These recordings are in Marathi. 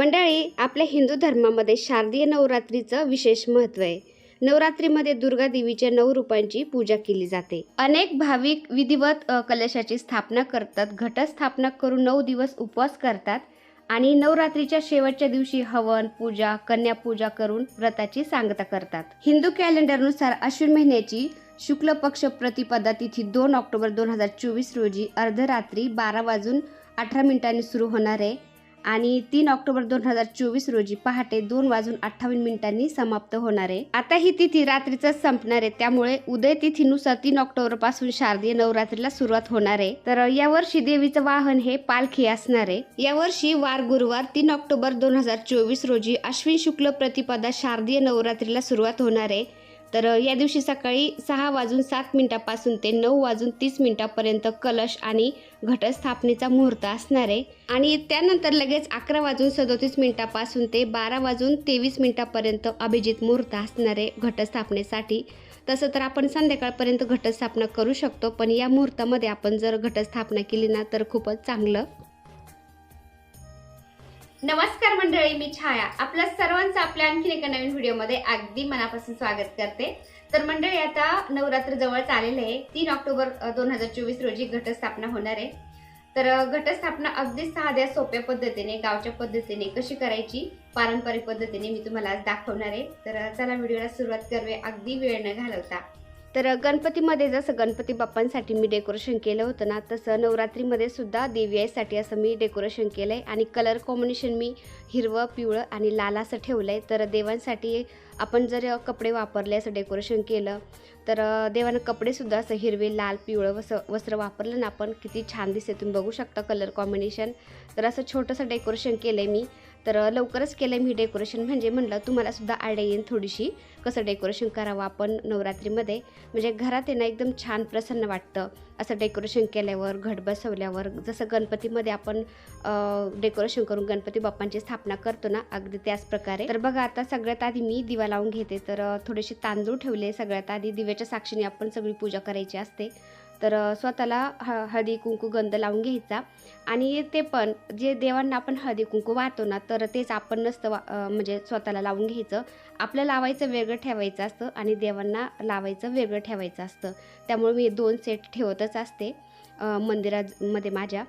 मंडळी आपल्या हिंदू धर्मामध्ये शारदीय नवरात्रीचं विशेष महत्त्व आहे. नवरात्रीमध्ये दुर्गा देवीच्या नऊ रूपांची पूजा केली जाते. अनेक भाविक विधिवत कलशाची स्थापना करतात घटस्थापना करून नऊ दिवस उपवास करतात आणि नवरात्रीच्या शेवटच्या दिवशी हवन पूजा कन्या पूजा करून व्रताची सांगता करतात. हिंदू कॅलेंडरनुसार अश्विन महिन्याची शुक्ल पक्ष प्रतिपदा तिथी दोन ऑक्टोबर दोन हजार चोवीस रोजी अर्धरात्री बारा वाजून अठरा मिनिटांनी सुरू होणार आहे. आणि तीन ऑक्टोबर दोन हजार चोवीस रोजी पहाटे दोन वाजून अठ्ठावन्न मिनिटांनी समाप्त होणार आहे. आता ही तिथी रात्रीच संपणार आहे. त्यामुळे उदय तिथीनुसार तीन ऑक्टोबरपासून शारदीय नवरात्रीला सुरुवात होणार आहे. तर यावर्षी देवीचं वाहन हे पालखी असणार आहे. यावर्षी वार गुरुवार तीन ऑक्टोबर दोन हजार चोवीस रोजी अश्विन शुक्ल प्रतिपदा शारदीय नवरात्रीला सुरुवात होणार आहे. तर या दिवशी सकाळी सहा वाजून सात मिनिटापासून ते नऊ वाजून तीस मिनिटापर्यंत कलश आणि घटस्थापनेचा मुहूर्त असणार आहे. आणि त्यानंतर लगेच अकरा वाजून सदोतीस मिनिटापासून ते बारा वाजून तेवीस मिनिटापर्यंत अभिजित मुहूर्त असणार आहे घटस्थापनेसाठी. तसं तर आपण संध्याकाळपर्यंत घटस्थापना करू शकतो पण या मुहूर्तामध्ये आपण जर घटस्थापना केली ना तर खूपच चांगलं. नमस्कार मंडळी मी छाया. आपल्या सर्वांचं आपल्या आणखीन एका नवीन व्हिडिओमध्ये अगदी मनापासून स्वागत करते. तर मंडळी आता नवरात्र जवळच आलेले आहे. तीन ऑक्टोबर दोन हजार चोवीस रोजी घटस्थापना होणार आहे. तर घटस्थापना अगदी साध्या सोप्या पद्धतीने गावच्या पद्धतीने कशी करायची पारंपरिक पद्धतीने मी तुम्हाला आज दाखवणार आहे. तर चला व्हिडिओला सुरुवात करूया. अगदी वेळ न घालवता. तर गणपतीमध्ये जसं गणपती बाप्पांसाठी मी डेकोरेशन केलं होतं ना तसं नवरात्रीमध्ये सुद्धा देवी आईसाठी असं मी डेकोरेशन केलं आहे आणि कलर कॉम्बिनेशन मी हिरवं पिवळं आणि लाल असं ठेवलं आहे तर देवांसाठी आपण जर कपडे वापरले असं डेकोरेशन केलं तर देवानं कपडेसुद्धा असं हिरवे लाल पिवळं वस वस्त्र वापरलं ना आपण किती छान दिसते तुम्ही बघू शकता कलर कॉम्बिनेशन तर असं छोटंसं डेकोरेशन केलं आहे मी. तर लवकरच केलं आहे मी डेकोरेशन म्हणजे म्हणलं तुम्हाला सुद्धा आयडिया येईल थोडीशी कसं डेकोरेशन करावं आपण नवरात्रीमध्ये. म्हणजे घरात आहे ना एकदम छान प्रसन्न वाटतं असं डेकोरेशन केल्यावर घट बसवल्यावर. जसं गणपतीमध्ये आपण डेकोरेशन करून गणपती बाप्पांची स्थापना करतो ना अगदी त्याच प्रकारे. तर बघा आता सगळ्यात आधी मी दिवा लावून घेते. तर थोडेसे तांदूळ ठेवले सगळ्यात आधी. दिव्याच्या साक्षीने आपण सगळी पूजा करायची असते. तर स्वतःला ह हळदी कुंकू गंध लावून घ्यायचा. आणि ते पण जे देवांना आपण हळदी कुंकू वाहतो ना तर तेच आपण नसतं वा म्हणजे स्वतःला लावून घ्यायचं. आपलं लावायचं वेगळं ठेवायचं असतं आणि देवांना लावायचं वेगळं ठेवायचं असतं. त्यामुळे मी दोन सेट ठेवतच असते मंदिरामध्ये माझ्या.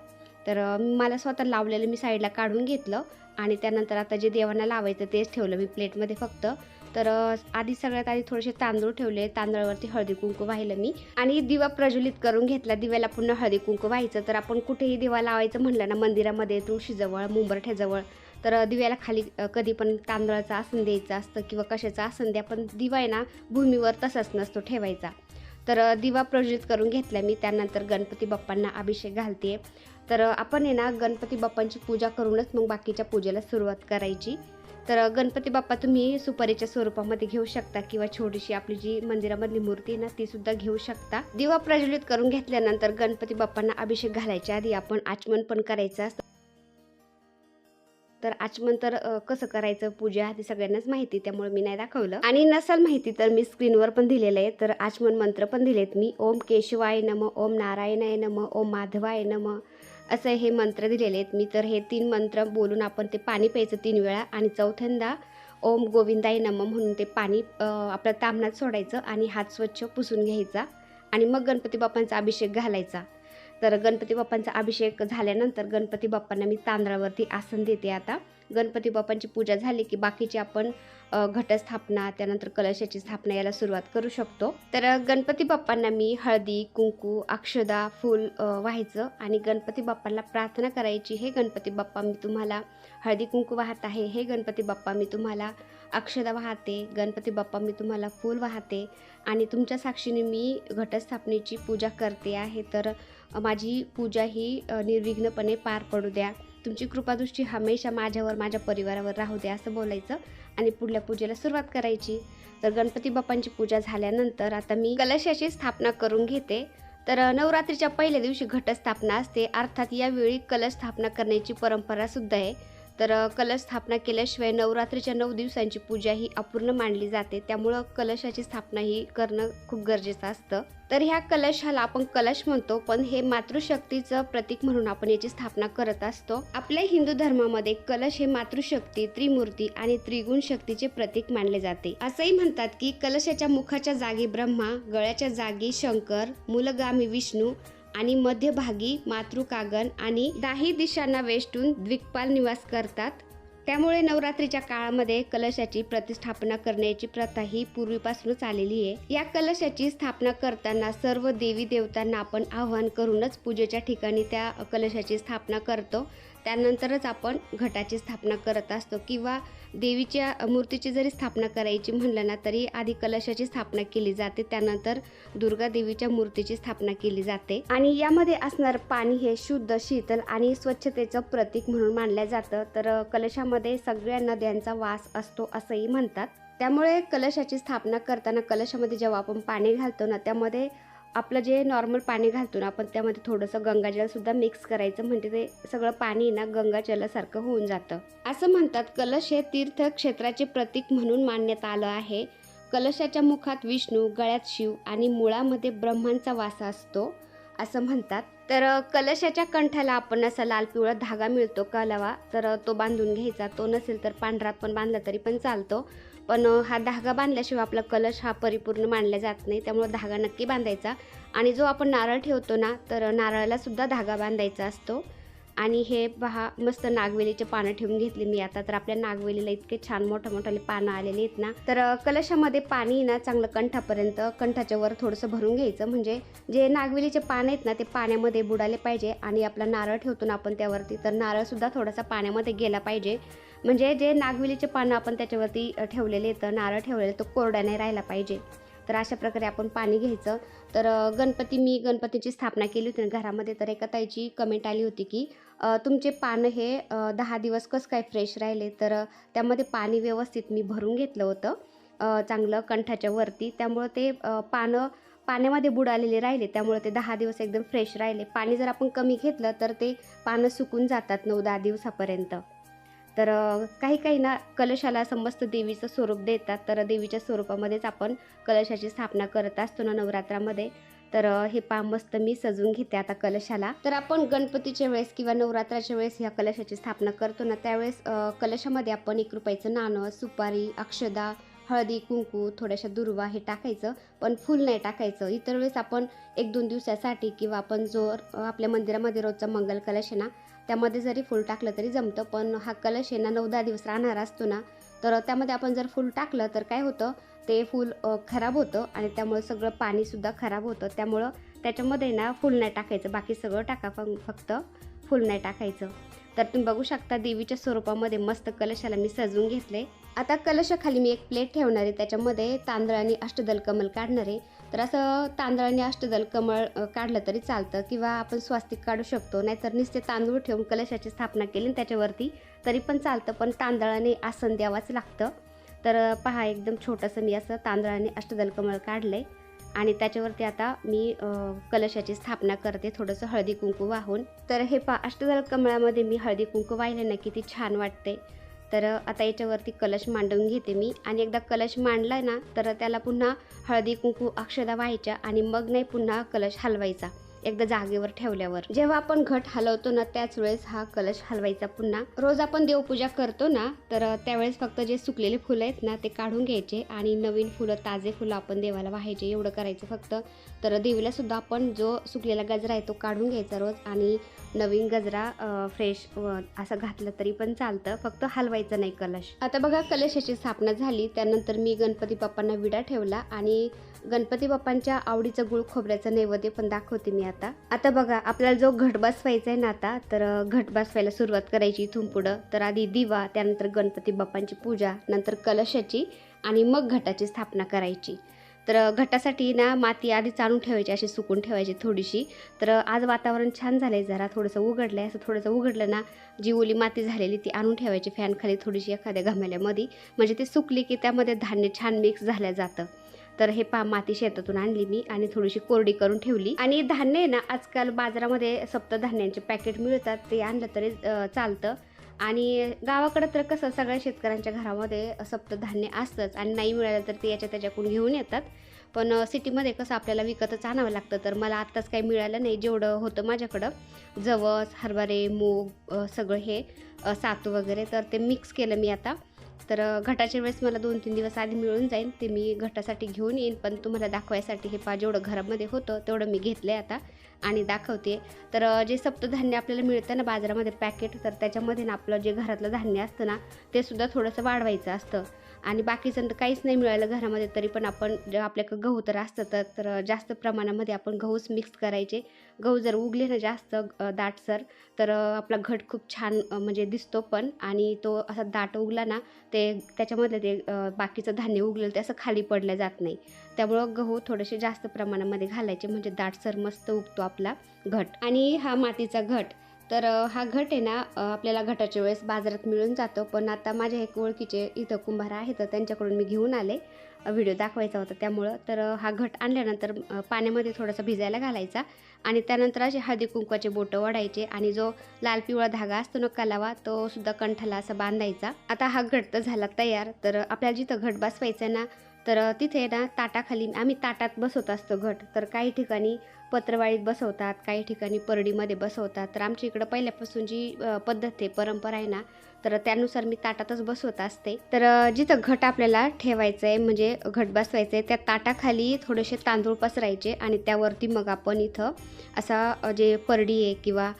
तर मला स्वतः लावलेलं मी साईडला काढून घेतलं आणि त्यानंतर आता जे देवांना लावायचं तेच ठेवलं मी प्लेटमध्ये फक्त. तर आधी सगळ्यात आधी थोडेसे तांदूळ ठेवले. तांदळावरती हळदी कुंकू वाहिलं मी. आणि दिवा प्रज्वलित करून घेतला. दिव्याला पुन्हा हळदी कुंकू व्हायचं. तर आपण कुठेही दिवा लावायचं म्हटलं ना मंदिरामध्ये तुळशीजवळ मुंबरठ्याजवळ तर दिव्याला खाली कधी पण तांदळाचं आसन द्यायचं असतं किंवा कशाचं आसन द्या पण दिवा आहे ना भूमीवर तसाच नसतो ठेवायचा. तर दिवा प्रज्वलित करून घेतला मी. त्यानंतर गणपती बाप्पांना अभिषेक घालते तर आपण आहे ना गणपती बाप्पांची पूजा करूनच मग बाकीच्या पूजेला सुरुवात करायची. तर गणपती बाप्पा तुम्ही सुपारीच्या स्वरूपामध्ये घेऊ शकता किंवा छोटीशी आपली जी मंदिरामधली मूर्ती आहे ना ती सुद्धा घेऊ शकता. दिवा प्रज्वलित करून घेतल्यानंतर गणपती बाप्पांना अभिषेक घालायच्या आधी आपण आचमन पण करायचं असतं. तर आचमन तर कसं करायचं? पूजा ती सगळ्यांनाच माहिती त्यामुळे मी नाही दाखवलं. आणि नसाल माहिती तर मी स्क्रीनवर पण दिलेलं आहे. तर आचमन मंत्र पण दिलेत मी. ओम केशवाय नम ओम नारायणाय नम ओम माधवाय नम. असं हे मंत्र दिलेले आहेत. मी तर हे तीन मंत्र बोलून आपण ते पाणी प्यायचं तीन वेळा आणि चौथ्यांदा ओम गोविंदाय नम म्हणून ते पाणी आपल्या तामणात सोडायचं आणि हात स्वच्छ पुसून घ्यायचा आणि मग गणपती बाप्पांचा अभिषेक घालायचा. तर गणपती बाप्पांचा अभिषेक झाल्यानंतर गणपती बाप्पांना मी तांदळावरती आसन देते आता. गणपती बाप्पांची पूजा झाली की बाकीची आपण घटस्थापना त्यानंतर कलशाची स्थापना याला सुरुवात करू शकतो. तर गणपती बाप्पांना मी हळदी कुंकू अक्षदा फूल व्हायचं आणि गणपती बाप्पांना प्रार्थना करायची हे गणपती बाप्पा मी तुम्हाला हळदी कुंकू वाहत आहे. हे गणपती बाप्पा मी तुम्हाला अक्षदा वाहते. गणपती बाप्पा मी तुम्हाला फूल वाहते आणि तुमच्या साक्षीने मी घटस्थापनेची पूजा करते आहे. तर माझी पूजा ही निर्विघ्नपणे पार पडू द्या. तुमची कृपादृष्टी हमेशा माझ्यावर माझ्या परिवारावर राहू द्या असं बोलायचं आणि पुढल्या पूजेला सुरुवात करायची. तर गणपती बाप्पांची पूजा झाल्यानंतर आता मी कलशाची स्थापना करून घेते. तर नवरात्रीच्या पहिल्या दिवशी घटस्थापना असते. अर्थात यावेळी कलश स्थापना करण्याची परंपरासुद्धा आहे. तर कलश स्थापना केल्याशिवाय नवरात्रीच्या नऊ दिवसांची पूजा ही अपूर्ण मानली जाते. त्यामुळं कलशाची स्थापना ही करणं खूप गरजेचं असतं. तर ह्या कलशाला आपण कलश म्हणतो पण हे मातृशक्तीचं प्रतीक म्हणून आपण याची स्थापना करत असतो. आपल्या हिंदू धर्मामध्ये कलश हे मातृशक्ती त्रिमूर्ती आणि त्रिगुण शक्तीचे प्रतीक मानले जाते. असंही म्हणतात की कलशाच्या मुखाच्या जागी ब्रह्मा गळ्याच्या जागी शंकर मूलगामी विष्णू आणि मध्यभागी मातृकागन आणि दाही दिशांना वेष्टून द्विकपाल निवास करतात. त्यामुळे नवरात्रीच्या काळामध्ये कलशाची प्रतिष्ठापना करण्याची प्रथा ही पूर्वीपासूनच आलेली आहे. या कलशाची स्थापना करताना सर्व देवी देवतांना आपण आवाहन करूनच पूजेच्या ठिकाणी त्या कलशाची स्थापना करतो. त्यानंतरच आपण घटाची स्थापना करत असतो किंवा देवीच्या मूर्तीची जरी स्थापना करायची म्हणलं ना तरी आधी कलशाची स्थापना केली जाते त्यानंतर दुर्गा देवीच्या मूर्तीची स्थापना केली जाते. आणि यामध्ये असणार पाणी हे शुद्ध शीतल आणि स्वच्छतेचं प्रतीक म्हणून मानलं जातं. तर कलशामध्ये सगळ्या नद्यांचा वास असतो असंही म्हणतात. त्यामुळे कलशाची स्थापना करताना कलशामध्ये जेव्हा आपण पाणी घालतो ना त्यामध्ये आपलं जे नॉर्मल पाणी घालतो ना आपण त्यामध्ये थोडंसं गंगाजलसुद्धा मिक्स करायचं म्हणजे ते सगळं पाणी ना गंगाजलासारखं होऊन जातं. असं म्हणतात कलश हे तीर्थ क्षेत्राचे प्रतीक म्हणून मानण्यात आलं आहे. कलशाच्या मुखात विष्णू गळ्यात शिव आणि मुळामध्ये ब्रह्मांचा वास असतो असं म्हणतात. तर कलशाच्या कंठाला आपण असा लाल पिवळा धागा मिळतो कलावा. तर तो बांधून घ्यायचा. तो नसेल तर पांढरा पण बांधला तरी पण चालतो. पण हा धागा बांधल्याशिवाय आपला कलश हा परिपूर्ण मानला जात नाही. त्यामुळे धागा नक्की बांधायचा. आणि जो आपण नारळ ठेवतो ना तर नारळालासुद्धा धागा बांधायचा असतो. आणि हे पहा मस्त नागवेलीचे पानं ठेवून घेतली मी आता. तर आपल्या नागवेलीला इतके छान मोठं मोठाले पानं आलेले आहेत ना. तर कलशामध्ये पाणी ना चांगलं कंठापर्यंत कंठाच्या वर थोडंसं भरून घ्यायचं. म्हणजे जे नागवेलीचे पानं आहेत ना ते पाण्यामध्ये बुडाले पाहिजे. आणि आपला नारळ ठेवतो ना आपण त्यावरती तर नारळसुद्धा थोडासा पाण्यामध्ये गेला पाहिजे. म्हणजे जे नागवेलीचे पानं आपण त्याच्यावरती ठेवलेले आहेत नारळ ठेवलेले तो कोरडा नाही राहिला पाहिजे. तर अशा प्रकारे आपण पाणी घ्यायचं. तर गणपती मी गणपतीची स्थापना केली होती घरामध्ये तर एका ताईची कमेंट आली होती की तुमचे पानं हे दहा दिवस कसं काय फ्रेश राहिले? तर त्यामध्ये पाणी व्यवस्थित मी भरून घेतलं होतं चांगलं कंठाच्या वरती. त्यामुळं ते पानं पाण्यामध्ये बुडालेले राहिले. त्यामुळे ते दहा दिवस एकदम फ्रेश राहिले. पाणी जर आपण कमी घेतलं तर ते पानं सुकून जातात नऊ दहा दिवसापर्यंत. तर काही काही ना कलशाला समस्त देवीचं स्वरूप देतात. तर देवीच्या स्वरूपामध्येच आपण कलशाची स्थापना करत असतो ना नवरात्रामध्ये. तर हे पा मस्त मी सजवून घेते आता कलशाला. तर आपण गणपतीच्या वेळेस किंवा नवरात्राच्या वेळेस ह्या कलशाची स्थापना करतो ना त्यावेळेस कलशामध्ये आपण एक रुपयाचं नाणं सुपारी अक्षदा हळदी कुंकू थोड्याशा दुर्वा हे टाकायचं. पण फुल नाही टाकायचं. इतर वेळेस आपण एक दोन दिवसासाठी किंवा आपण जो आपल्या मंदिरामध्ये रोजचा मंगल कलश आहे ना त्यामध्ये जरी फूल टाकलं तरी जमतं पण हा कलश आहे ना नऊ दहा दिवस राहणार असतो ना. तर त्यामध्ये आपण जर फूल टाकलं तर काय होतं ते फूल खराब होतं आणि त्यामुळे सगळं पाणीसुद्धा खराब होतं. त्यामुळं त्याच्यामध्ये ना फुल नाही टाकायचं बाकी सगळं टाका फक्त फूल नाही टाकायचं. तर तुम्ही बघू शकता देवीच्या स्वरूपामध्ये मस्त कलशाला मी सजवून घेतले आता कलशाखाली मी एक प्लेट ठेवणार आहे त्याच्यामध्ये तांदळाने अष्टदल कमल काढणार आहे. तर असं तांदळाने अष्टदल कमळ काढलं तरी चालतं किंवा आपण स्वास्तिक काढू शकतो. नाहीतर नुसते तांदूळ ठेवून कलशाची स्थापना केली त्याच्यावरती तरी पण चालतं. पण तांदळाने आसन द्यावाच लागतं. तर पहा एकदम छोटंसं मी असं तांदळाने अष्टदल कमळ काढलं आहे आणि त्याच्यावरती आता मी कलशाची स्थापना करते थोडंसं हळदी कुंकू वाहून. तर हे पा अष्टदल कमळामध्ये मी हळदी कुंकू वाहिले ना किती छान वाटते तर आता याच्यावरती कलश मांडून घेते मी. आणि एकदा कलश मांडला ना तर त्याला पुन्हा हळदी कुंकू अक्षदा व्हायच्या आणि मग नाही पुन्हा कलश हलवायचा. एकदा जागेवर ठेवल्यावर. जेव्हा आपण घट हलवतो ना त्याच वेळेस हा कलश हलवायचा पुन्हा. रोज आपण देवपूजा करतो ना तर त्यावेळेस फक्त जे सुकलेले फुलं आहेत ना ते काढून घ्यायचे आणि नवीन फुलं ताजे फुलं आपण देवाला वाहायचे एवढं करायचं फक्त. तर देवीला सुद्धा आपण जो सुकलेला गजरा आहे तो काढून घ्यायचा रोज आणि नवीन गजरा फ्रेश असं घातलं तरी पण चालतं. फक्त हलवायचं नाही कलश. आता बघा कलशाची स्थापना झाली. त्यानंतर मी गणपती बाप्पांना विडा ठेवला आणि गणपती बाप्पांच्या आवडीचं गुळ खोबऱ्याचं नैवेद्य पण दाखवते मी आता. आता बघा आपल्याला जो घट बसवायचा आहे ना आता तर घट बसवायला सुरुवात करायची इथून पुढं. तर आधी दिवा त्यानंतर गणपती बाप्पांची पूजा नंतर कलशाची आणि मग घटाची स्थापना करायची. तर घटासाठी ना माती आधी चालून ठेवायची अशी सुकून ठेवायची थोडीशी. तर आज वातावरण छान झालं आहे जरा थोडंसं उघडलं आहे असं थोडंसं उघडलं ना जी ओली माती झालेली ती आणून ठेवायची फॅनखाली थोडीशी एखाद्या घमेल्यामध्ये. म्हणजे ती सुकली की त्यामध्ये धान्य छान मिक्स झालं जातं. तर हे पा माती शेतातून आणली मी आणि थोडीशी कोरडी करून ठेवली. आणि धान्य आहे ना आजकाल बाजारामध्ये सप्तधान्यांचे पॅकेट मिळतात. ते आणलं तरी चालतं. आणि गावाकडं तर कसं सगळ्या शेतकऱ्यांच्या घरामध्ये सप्तधान्य असतंच आणि नाही मिळालं तर ते याच्या त्याच्याकडून घेऊन येतात. पण सिटीमध्ये कसं आपल्याला विकतच आणावं लागतं. तर मला आत्ताच काही मिळालं नाही जेवढं होतं माझ्याकडं. जवस हरभरे मूग सगळं हे सातू वगैरे तर ते मिक्स केलं मी आता. तर घटाच्या वेळेस मला दोन तीन दिवस आधी मिळून जाईल. ते मी घटासाठी घेऊन येईन. पण तुम्हाला दाखवायसाठी हे पा जेवढं घरामध्ये होतं तेवढं मी घेतलं आहे आता आणि दाखवते. तर जे सप्तधान्य आपल्याला मिळतं ना बाजारामध्ये पॅकेट तर त्याच्यामध्ये ना आपलं जे घरातलं धान्य असतं ना ते सुद्धा थोडंसं वाढवायचं असतं. आणि बाकीचं तर काहीच नाही मिळालं घरामध्ये तरी पण आपण जे आपल्याकडं गहू तर असतं तर तर जास्त प्रमाणामध्ये आपण गहूच मिक्स करायचे. गहू जर उगले ना जास्त दाटसर तर आपला घट खूप छान म्हणजे दिसतो पण. आणि तो असा दाट उगला ना ते त्याच्यामधलं ते बाकीचं धान्य उगलेलं ते असं खाली पडलं जात नाही. त्यामुळं गहू थोडेसे जास्त प्रमाणामध्ये घालायचे म्हणजे दाटसर मस्त उगतो आपला घट. आणि हा मातीचा घट. तर हा घट आहे ना आपल्याला घटाच्या वेळेस बाजारात मिळून जातो. पण आता माझ्या एक ओळखीचे इथं कुंभार आहेत तर त्यांच्याकडून मी घेऊन आले व्हिडिओ दाखवायचा होता त्यामुळं. तर हा घट आणल्यानंतर पाण्यामध्ये थोडासा भिजायला घालायचा आणि त्यानंतर असे हळदी कुंकवाचे बोटं वडायचे आणि जो लाल पिवळा धागा असतो ना कलावा तो सुद्धा कंठाला असा बांधायचा. आता हा घट तर झाला तयार तर आपल्याला जिथं घट बसवायचा आहे ना तर तिथे ना ताटाखाली आम्ही ताटात बसवत असतो घट. तर काही ठिकाणी पत्रवाळीत बसवतात काही ठिकाणी परडीमध्ये बसवतात. तर आमच्या इकडं पहिल्यापासून जी पद्धत आहे परंपरा आहे ना तर त्यानुसार मी ताटातच बसवत असते. तर जिथं घट आपल्याला ठेवायचं आहे म्हणजे घट बसवायचं आहे त्या ताटाखाली थोडेसे तांदूळ पसरायचे आणि त्यावरती मग आपण इथं असा जे परडी आहे किंवा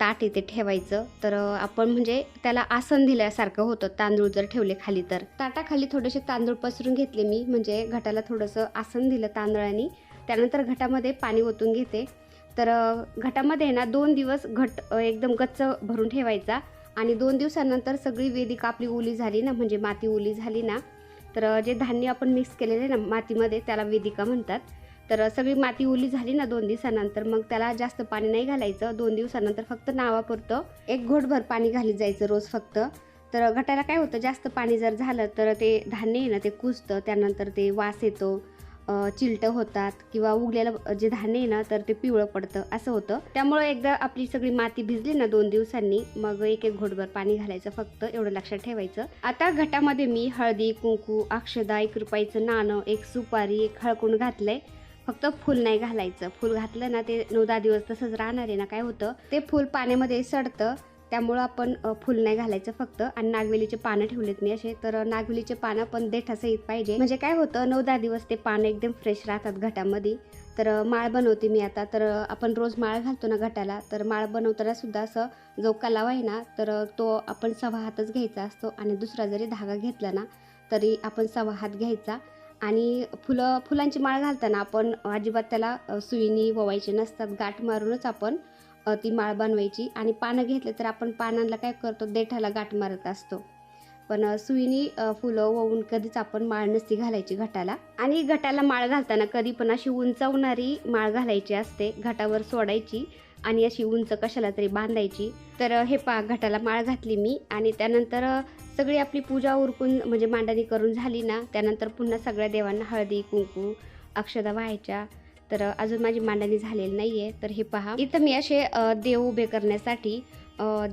ताट इथे ठेवायचं. तर आपण म्हणजे त्याला आसन दिल्यासारखं होतं तांदूळ जर ठेवले खाली तर. ताटाखाली थोडेसे तांदूळ पसरून घेतले मी म्हणजे घटाला थोडंसं आसन दिलं तांदळाने. त्यानंतर घटामध्ये पाणी ओतून घेते. तर घटामध्ये आहे ना दोन दिवस घट एकदम गच्च भरून ठेवायचा आणि दोन दिवसानंतर सगळी वेदिका आपली ओली झाली ना म्हणजे माती ओली झाली ना तर जे धान्य आपण मिक्स केलेलं आहे ना मातीमध्ये त्याला वेदिका म्हणतात. तर सगळी माती ओली झाली ना दोन दिवसानंतर मग त्याला जास्त पाणी नाही घालायचं. दोन दिवसानंतर फक्त नावापुरतं एक घोटभर पाणी घालीत जायचं रोज फक्त. तर घटाला काय होतं जास्त पाणी जर झालं तर ते धान्य आहे ना ते कुजतं. त्यानंतर ते वास येतो. चिलटं होतात किंवा उगलेलं जे धान्य आहे ना तर ते पिवळं पडतं असं होतं. त्यामुळे एकदा आपली सगळी माती भिजली ना दोन दिवसांनी मग एक एक घोटभर पाणी घालायचं फक्त एवढं लक्षात ठेवायचं. आता घटामध्ये मी हळदी कुंकू अक्षदा एक रुपयाचं नाणं एक सुपारी एक हळकून घातलंय. फक्त फूल नाही घालायचं. फूल घातलं ना ते नऊ दहा दिवस तसंच राहणार आहे ना काय होतं? ते फूल पाण्यामध्ये सडतं त्यामुळं आपण फुल नाही घालायचं फक्त आणि नागवेलीचे पानं ठेवलेत मी असे. तर नागवेलीचे पानं पण देठासहित पाहिजे. म्हणजे काय होतं नऊ दहा दिवस ते पानं एकदम फ्रेश राहतात घटामध्ये. तर माळ बनवते मी आता. तर आपण रोज माळ घालतो ना घटाला तर माळ बनवताना सुद्धा असं जो कलावा आहे ना तर तो आपण सव्वा हातच घ्यायचा असतो आणि दुसरा जरी धागा घेतला ना तरी आपण सव्वा हात घ्यायचा. आणि फुलं फुलांची माळ घालताना आपण अजिबात त्याला सुईनी ववायचे नसतात. गाठ मारूनच आपण ती माळ बनवायची. आणि पानं घेतले तर आपण पानांना काय करतो देठाला गाठ मारत असतो. पण सुईनी फुलं वळून कधीच आपण माळ नसती घालायची घटाला. आणि घटाला माळ घालताना कधी पण अशी उंचावणारी माळ घालायची असते घटावर सोडायची. आणि अशी उंच कशाला तरी बांधायची. तर हे पा घटाला माळ घातली मी. आणि त्यानंतर सगळी आपली पूजा उरकून म्हणजे मांडणी करून झाली ना त्यानंतर पुन्हा सगळ्या देवांना हळदी कुंकू अक्षदा व्हायच्या. तर अजून माझी मांडणी झालेली नाही आहे तर हे पहा. इथं मी असे देव उभे करण्यासाठी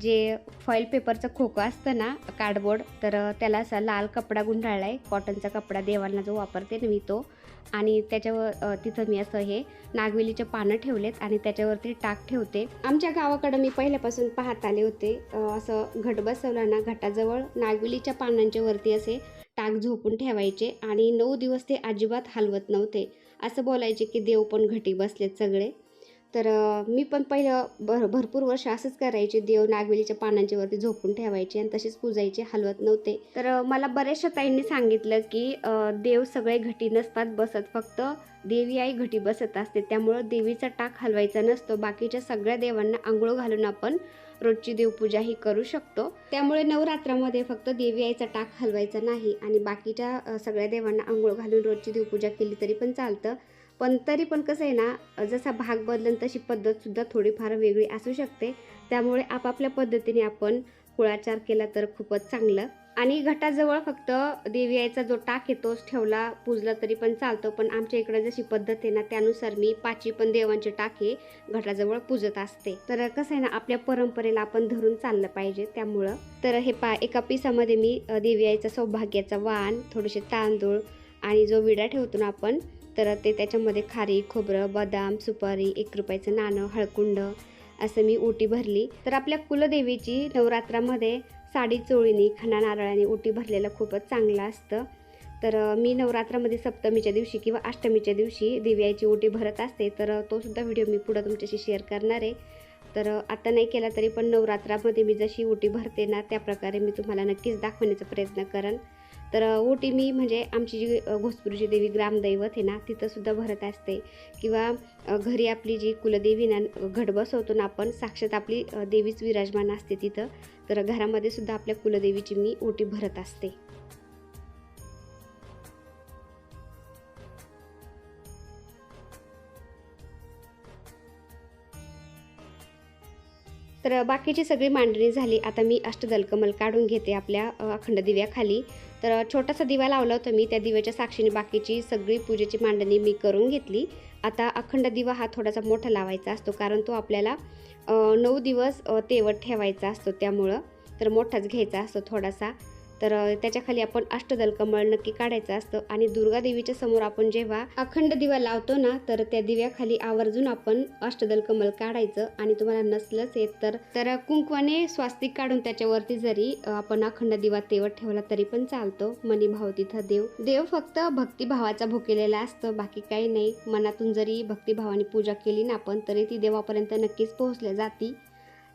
जे फॉईल पेपरचं खोकं असतं ना कार्डबोर्ड तर त्याला असा लाल कपडा गुंडाळला आहे कॉटनचा कपडा देवांना जो वापरते ना मी तो. आणि त्याच्यावर तिथं मी असं हे नागवेलीचे पानं ठेवलेत आणि त्याच्यावरती टाक ठेवते. आमच्या गावाकडं मी पहिल्यापासून पाहत आले होते. असं घट बसवलं ना घटाजवळ नागवेलीच्या पानांच्या वरती असे टाक झोपून ठेवायचे. आणि नऊ दिवस ते अजिबात हलवत नव्हते. असं बोलायचे की देव पण घटी बसलेत सगळे. तर मी पण पहिलं भर भरपूर वर्ष असंच करायचे. देव नागवेलीच्या पानांच्या वरती झोपून ठेवायचे आणि तसेच पूजायचे. हलवत नव्हते. तर मला बऱ्याचशा ताईंनी सांगितलं की देव सगळे घटी नसतात बसत फक्त देवी आई घटी बसत असते. त्यामुळं देवीचा टाक हलवायचा नसतो. बाकीच्या सगळ्या देवांना आंघोळ घालून आपण रोजची देवपूजा ही करू शकतो. त्यामुळे नवरात्रामध्ये फक्त देवी आईचा टाक हलवायचा नाही आणि बाकीच्या सगळ्या देवांना आंघोळ घालून रोजची देवपूजा केली तरी पण चालतं. पण तरी पण कसं आहे ना जसा भाग बदलन तशी पद्धतसुद्धा थोडीफार वेगळी असू शकते. त्यामुळे आपापल्या पद्धतीने आपण कुळाचार केला तर खूपच चांगलं. आणि घटाजवळ फक्त देवी आईचा जो टाक आहे तोच ठेवला पूजला तरी पण चालतो. पण आमच्या इकडे जशी पद्धत आहे ना त्यानुसार मी पाची पण देवांचे टाक हे घटाजवळ पूजत असते. तर कसं आहे ना आपल्या परंपरेला आपण धरून चाललं पाहिजे त्यामुळं. तर हे पा एका पिसामध्ये मी अ, देवी आईचा सौभाग्याचा वाण थोडेसे तांदूळ आणि जो विडा ठेवतो ना आपण तर ते त्याच्यामध्ये खारी खोबरं बदाम सुपारी एक रुपयाचं नाणं हळकुंड असं मी ओटी भरली. तर आपल्या कुलदेवीची नवरात्रामध्ये साडी चोळीनी खणा नारळाने ओटी भरलेलं खूपच चांगलं असतं. तर मी नवरात्रामध्ये सप्तमीच्या दिवशी किंवा अष्टमीच्या दिवशी दिव्याची ओटी भरत असते. तर तोसुद्धा तो सुद्धा व्हिडिओ मी पुढं तुमच्याशी शेअर करणार आहे. तर आता नाही केला तरी पण नवरात्रामध्ये मी जशी ओटी भरते ना त्याप्रकारे मी तुम्हाला नक्कीच दाखवण्याचा प्रयत्न करेन. तर ओटी मी म्हणजे आमची जी अ, घोसपूरची देवी ग्रामदैवत आहे ना तिथंसुद्धा भरत असते. किंवा घरी आपली जी कुलदेवी ना घट बसवतो ना आपण साक्षात आपली देवीच विराजमान असते तिथं. तर घरामध्ये सुद्धा आपल्या कुलदेवीची मी ओटी भरत असते. तर बाकीची सगळी मांडणी झाली. आता मी अष्टदलकमल काढून घेते आपल्या अखंड दिव्याखाली. तर छोटासा दिवा लावला होता मी त्या दिव्याच्या साक्षीने बाकीची सगळी पूजेची मांडणी मी करून घेतली. आता अखंड दिवा हा थोडासा मोठा लावायचा असतो कारण तो आपल्याला नऊ दिवस तेवट तेवत ठेवायचा असतो त्यामुळं. तर मोठाच घ्यायचा असतो थोडासा. तर त्याच्याखाली आपण अष्टदल कमळ नक्की काढायचं असतं आणि दुर्गा देवीच्या समोर आपण जेव्हा अखंड दिवा लावतो ना तर त्या दिव्याखाली आवर्जून आपण अष्टदल कमल काढायचं आणि तुम्हाला नसलंच येत तर तर कुंकवाने स्वास्तिक काढून त्याच्यावरती जरी आपण अखंड दिवा तेवत ठेवला तरी पण चालतो. मनी भाव तिथं देव. देव फक्त भक्तिभावाचा भुकेलेला असतं बाकी काही नाही. मनातून जरी भक्तिभावाने पूजा केली ना आपण तरी ती देवापर्यंत नक्कीच पोहोचल्या जाती.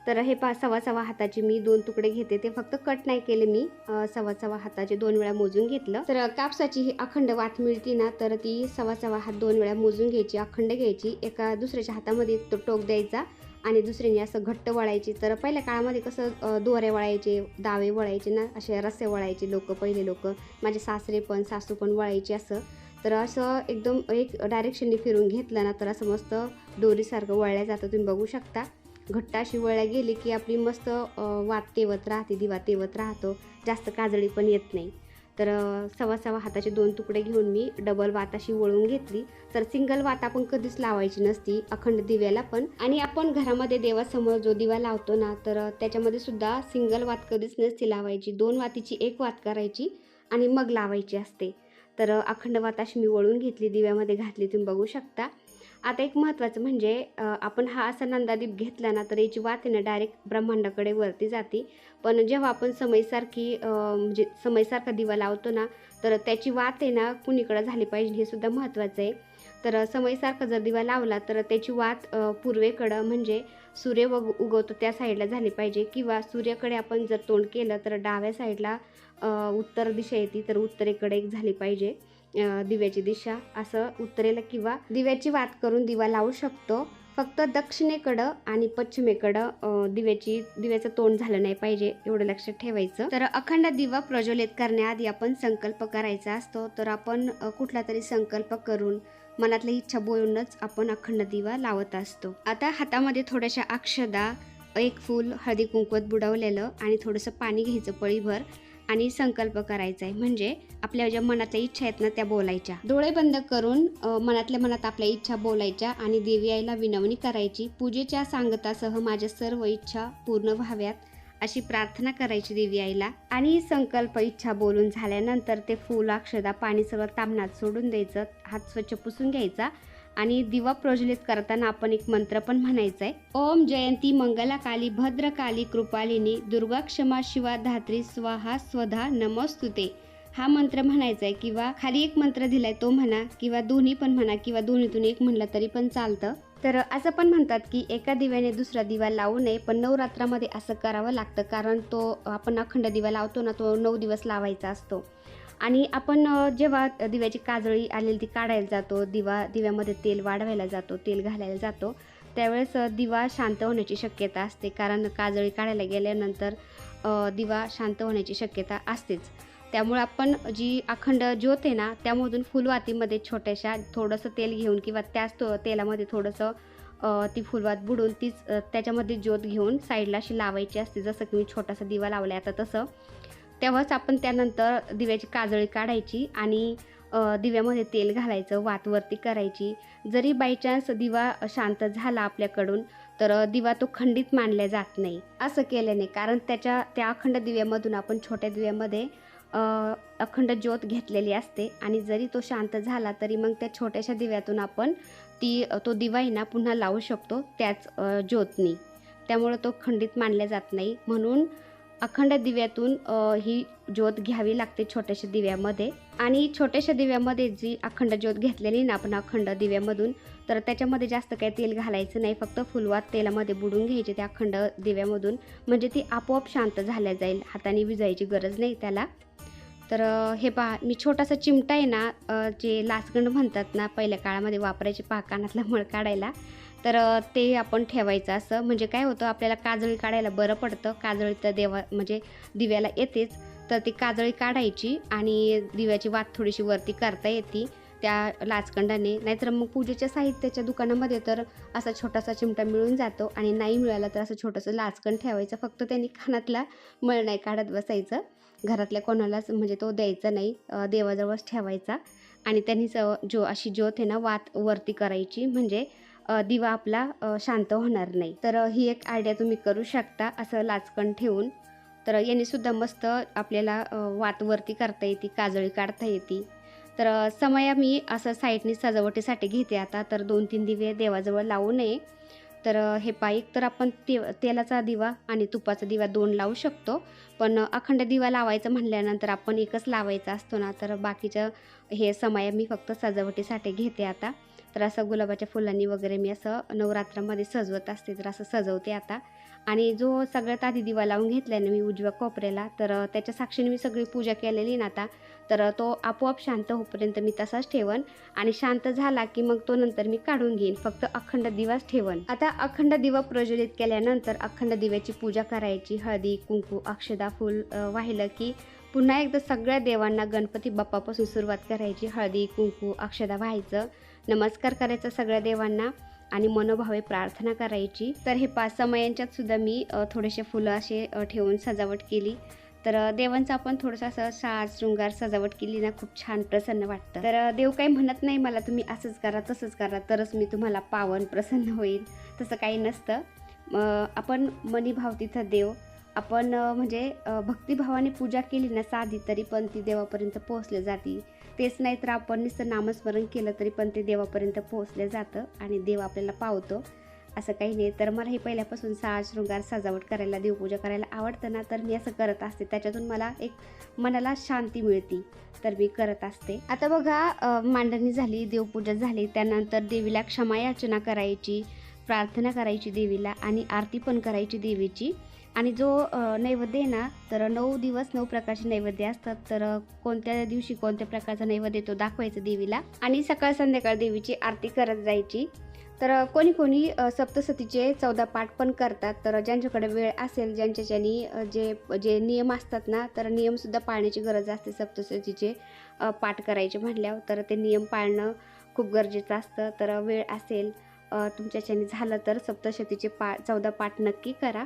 तर हे पा सव्वा सव्वा हाताचे मी दोन तुकडे घेते. ते फक्त कट नाही केले मी. सव्वा सव्वा हाताचे दोन वेळा मोजून घेतलं. तर कापसाची ही अखंड वात मिळती ना तर ती सव्वा सव्वा हात दोन वेळा मोजून घ्यायची अखंड घ्यायची. एका दुसऱ्याच्या हातामध्ये तो टोक द्यायचा आणि दुसऱ्याने असं घट्ट वळायची. तर पहिल्या काळामध्ये कसं दोरे वळायचे दावे वळायचे ना असे रस्से वळायचे लोक पहिले लोक. माझे सासरे पण सासू पण वळायचे असं. तर असं एकदम एक डायरेक्शनने फिरून घेतलं ना तर असं मस्त दोरीसारखं वळल्या जातं. तुम्ही बघू शकता. घट्ट अशी वळल्या गेली की आपली मस्त वात तेवत राहते दिवा तेवत राहतो. जास्त काजळी पण येत नाही. तर सव्वा सव्वा हाताचे दोन तुकडे घेऊन मी डबल वाताशी वळून घेतली. तर सिंगल वात आपण कधीच लावायची नसती अखंड दिव्याला पण. आणि आपण घरामध्ये देवासमोर जो दिवा लावतो ना तर त्याच्यामध्ये सुद्धा सिंगल वात कधीच नसती लावायची. दोन वातीची एक वात करायची आणि मग लावायची असते. तर अखंड वाताशी मी वळून घेतली दिव्यामध्ये घातली. तुम्ही बघू शकता. आता एक महत्त्वाचं म्हणजे आपण हा असा नंदादीप घेतला ना तर याची वातीनं आहे ना डायरेक्ट ब्रह्मांडाकडे वरती जाते. पण जेव्हा आपण समयसारखी म्हणजे समयसारखा दिवा लावतो ना तर त्याची वात आहे ना कुणीकडं झाली पाहिजे हे सुद्धा महत्त्वाचं आहे. तर समयसारखा जर दिवा लावला तर त्याची वात पूर्वेकडं म्हणजे सूर्य वग उगवतो त्या साईडला झाली पाहिजे. किंवा सूर्याकडे आपण जर तोंड केलं तर डाव्या साईडला उत्तर दिशा येते तर उत्तरेकडे एक झाली पाहिजे. दिव्याची दिशा असं उत्तरेला किंवा दिव्याची वात करून दिवा लावू शकतो. फक्त दक्षिणेकडं आणि पश्चिमेकडं दिव्याची दिव्याचं तोंड झालं नाही पाहिजे एवढं लक्षात ठेवायचं. तर अखंड दिवा प्रज्वलित करण्याआधी आपण संकल्प करायचा असतो. तर आपण कुठला तरी संकल्प करून मनातली इच्छा बोलूनच आपण अखंड दिवा लावत असतो. आता हातामध्ये थोड्याशा अक्षदा एक फूल हळदी कुंकवत बुडवलेलं आणि थोडंसं पाणी घ्यायचं पळीभर. आणि संकल्प करायचा आहे म्हणजे आपल्या ज्या मनातल्या इच्छा आहेत ना त्या बोलायच्या. डोळे बंद करून मनातल्या मनात आपल्या इच्छा बोलायच्या आणि देवी आईला विनवणी करायची. पूजेच्या सांगतासह माझ्या सर्व इच्छा पूर्ण व्हाव्यात अशी प्रार्थना करायची देवी आईला. आणि संकल्प इच्छा बोलून झाल्यानंतर ते फूल अक्षदा पाणी सगळं तांबणात सोडून द्यायचं. हात स्वच्छ पुसून घ्यायचा. आणि दिवा प्रज्वलित करताना आपण एक मंत्र पण म्हणायचा आहे ओम जयंती मंगला काली भद्रकाली कृपालिनी दुर्गा क्षमा शिवा धात्री स्वाहा स्वधा नमस्तुते. हा मंत्र म्हणायचा आहे किंवा खाली एक मंत्र दिलाय तो म्हणा किंवा दोन्ही पण म्हणा किंवा दोन्हीतून एक म्हणलं तरी पण चालतं. तर असं पण म्हणतात की एका दिव्याने दुसरा दिवा लावू नये पण नवरात्रामध्ये असं करावं लागतं कारण तो आपण अखंड दिवा लावतो ना तो नऊ दिवस लावायचा असतो. आणि आपण जेव्हा दिव्याची काजळी आलेली ती काढायला जातो दिवा दिव्यामध्ये तेल वाढवायला जातो तेल घालायला जातो त्यावेळेस दिवा शांत होण्याची शक्यता असते. कारण काजळी काढायला गेल्यानंतर दिवा शांत होण्याची शक्यता असतेच. त्यामुळे आपण जी अखंड ज्योत आहे ना त्यामधून फुलवातीमध्ये छोट्याशा थोडंसं तेल घेऊन किंवा त्याच तो तेलामध्ये थोडंसं ती फुलवात बुडून तीच त्याच्यामध्ये ज्योत घेऊन साईडला अशी लावायची असते. जसं की मी छोटासा दिवा लावला आता तसं. तेव्हाच आपण त्यानंतर दिव्याची काजळी काढायची आणि दिव्यामध्ये तेल घालायचं वातवरती करायची. जरी बायचान्स दिवा शांत झाला आपल्याकडून तर दिवा तो खंडित मानला जात नाही. असं केल्याने कारण त्याच्या त्या अखंड दिव्यामधून आपण छोट्या दिव्यामध्ये अखंड ज्योत घेतलेली असते आणि जरी तो शांत झाला तरी मग त्या छोट्याशा दिव्यातून आपण ती तो दिवाही ना पुन्हा लावू शकतो त्याच ज्योतनी. त्यामुळं तो खंडित मानला जात नाही. म्हणून अखंड दिव्यातून ही ज्योत घ्यावी लागते छोट्याशा दिव्यामध्ये. आणि छोट्याशा दिव्यामध्ये जी अखंड ज्योत घेतलेली ना आपण अखंड दिव्यामधून तर त्याच्यामध्ये जास्त काही तेल घालायचं नाही. फक्त फुलवात तेलामध्ये बुडून घ्यायचे त्या अखंड दिव्यामधून. म्हणजे ती आपोआप शांत झाल्या जाईल. हाताने विजायची गरज नाही त्याला. तर हे पहा मी छोटासा चिमटा आहे ना जे लासगंड म्हणतात ना पहिल्या काळामध्ये वापरायचे पहा कानातला मळ काढायला. तर ते आपण ठेवायचं असं. म्हणजे काय होतं आपल्याला काजळी काढायला बरं पडतं. काजळी तर देवा म्हणजे दिव्याला येतेच. तर ती काजळी काढायची आणि दिव्याची वात थोडीशी वरती करता येते त्या लाचकंडाने नाहीतर मग पूजेच्या साहित्याच्या दुकानामध्ये तर असा छोटासा चिमटा मिळून जातो आणि नाही मिळाला तर असं छोटंसं लाचगंड ठेवायचं. फक्त त्यांनी खानातला मळ नाही काढत बसायचं. घरातल्या कोणालाच म्हणजे तो द्यायचा नाही. देवाजवळच ठेवायचा. आणि त्यांनी स जो अशी ज्योत आहे ना वात वरती करायची. म्हणजे दिवा आपला शांत होणार नाही. तर ही एक आयडिया तुम्ही करू शकता असं लाचकण ठेवून. तर याने सुद्धा मस्त आपल्याला वातवरती वात वरती करता येते काजळी काढता येते. तर समया मी असं साईडनी सजावटीसाठी घेते आता. तर दोन तीन दिवे देवाजवळ लावू नये. तर हे पाईक तर आपण ते तेलाचा दिवा आणि तुपाचा दिवा दोन लावू शकतो. पण अखंड दिवा लावायचं म्हणल्यानंतर आपण एकच लावायचा असतो ना. तर बाकीचं हे समया मी फक्त सजावटीसाठी घेते आता. तर असं गुलाबाच्या फुलांनी वगैरे मी असं नवरात्रामध्ये सजवत असते तर असं सजवते आता. आणि जो सगळ्यात आधी दिवा लावून घेतला ना मी उजव्या कोपऱ्याला तर त्याच्या साक्षीने मी सगळी पूजा केलेली ना आता. तर तो आपोआप शांत होईपर्यंत मी तसाच ठेवन आणि शांत झाला की मग तो नंतर मी काढून घेईन. फक्त अखंड दिवाच ठेवन. आता अखंड दिवा प्रज्वलित केल्यानंतर अखंड दिव्याची पूजा करायची. हळदी कुंकू अक्षदा फूल वाहिलं की पुन्हा एकदा सगळ्या देवांना गणपती बाप्पापासून सुरुवात करायची. हळदी कुंकू अक्षदा व्हायचं. नमस्कार करायचा सगळ्या देवांना आणि मनोभावे प्रार्थना करायची. तर हे पाच समयांच्यात सुद्धा मी थोडेसे फुलं असे ठेवून सजावट केली. तर देवांचा देवांचं आपण थोडंसं असं साज शृंगार सजावट केली ना खूप छान प्रसन्न वाटतं. तर देव काही म्हणत नाही मला तुम्ही असंच करा तसंच करा तरच मी तुम्हाला पावन प्रसन्न होईल. तसं काही नसतं. आपण मनीभाव तिथं देव. आपण म्हणजे भक्तिभावाने पूजा केली ना साधी तरी पण ती देवापर्यंत पोहोचले जाते. तेच नाही तर आपण नुसतं नामस्मरण केलं तरी पण ते देवापर्यंत पोहोचलं जातं आणि देव आपल्याला पावतो. असं काही नाही. तर मला हे पहिल्यापासून साज शृंगार सजावट करायला देवपूजा करायला आवडतं ना तर मी असं करत असते. त्याच्यातून मला एक मनाला शांती मिळते. तर मी करत असते. आता बघा मांडणी झाली देवपूजा झाली त्यानंतर देवीला क्षमायाचना करायची प्रार्थना करायची देवीला आणि आरती पण करायची देवीची. आणि जो नैवेद्य आहे ना तर नऊ दिवस नऊ प्रकारचे नैवेद्य असतात. तर कोणत्या दिवशी कोणत्या प्रकारचा नैवेद्य तो दाखवायचा देवीला. आणि सकाळ संध्याकाळ देवीची आरती करत जायची. तर कोणी कोणी सप्तसतीचे चौदा पाठ पण करतात. तर ज्यांच्याकडे वेळ असेल ज्यांच्याच्यानी जे जे नियम असतात ना तर नियमसुद्धा पाळण्याची गरज असते सप्तसतीचे पाठ करायचे म्हटल्यावर. तर ते नियम पाळणं खूप गरजेचं असतं. तर वेळ असेल तुमच्याच्यानी झालं तर सप्तशतीचे पा चौदा पाठ नक्की करा.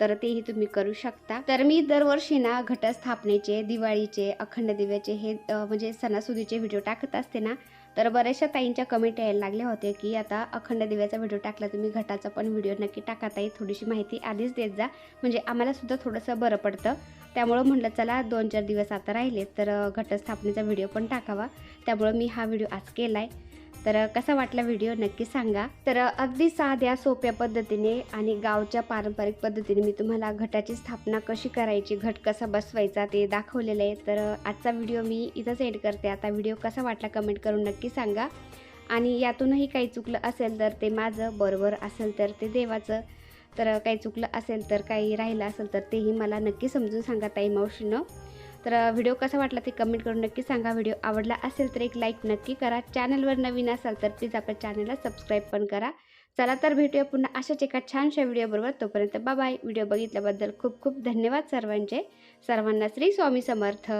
तर तेही तुम्ही करू शकता. तर मी दरवर्षी ना घटस्थापनेचे दिवाळीचे अखंड दिव्याचे हे म्हणजे सणासुदीचे व्हिडिओ टाकत असते ना तर बऱ्याचशा ताईंच्या कमेंट यायला लागल्या होत्या की आता अखंड दिव्याचा व्हिडिओ टाकला तुम्ही घटाचा पण व्हिडिओ नक्की टाका ताई थोडीशी माहिती आधीच देत जा. म्हणजे आम्हाला सुद्धा थोडंसं बरं पडतं. त्यामुळं म्हटलं चला दोन चार दिवस आता राहिले तर घटस्थापनेचा व्हिडिओ पण टाकावा. त्यामुळं मी हा व्हिडिओ आज केला आहे तर कसा वाटला व्हिडिओ नक्की सांगा. तर अगदी साध्या सोप्या पद्धतीने आणि गावच्या पारंपरिक पद्धतीने मी तुम्हाला घटाची स्थापना कशी करायची घट कसा बसवायचा ते दाखवलेलं आहे. तर आजचा व्हिडिओ मी इथंच एड करते. आता व्हिडिओ कसा वाटला कमेंट करून नक्की सांगा. आणि यातूनही काही चुकलं असेल तर ते माझं बरोबर असेल तर ते देवाचं. तर काही चुकलं असेल तर काही राहिलं असेल तर तेही मला नक्की समजून सांगा ताई मावशीनं. तर व्हिडिओ कसा वाटला ते कमेंट करून नक्की सांगा. व्हिडिओ आवडला असेल तर एक लाईक नक्की करा. चॅनलवर नवीन असाल तर प्लीज आपल्या चॅनलला सबस्क्राईब पण करा. चला तर भेटूया पुन्हा अशाच एका छानशा व्हिडिओबरोबर तोपर्यंत बाय. व्हिडिओ बघितल्याबद्दल खूप खूप धन्यवाद सर्वांचे. सर्वांना श्री स्वामी समर्थ.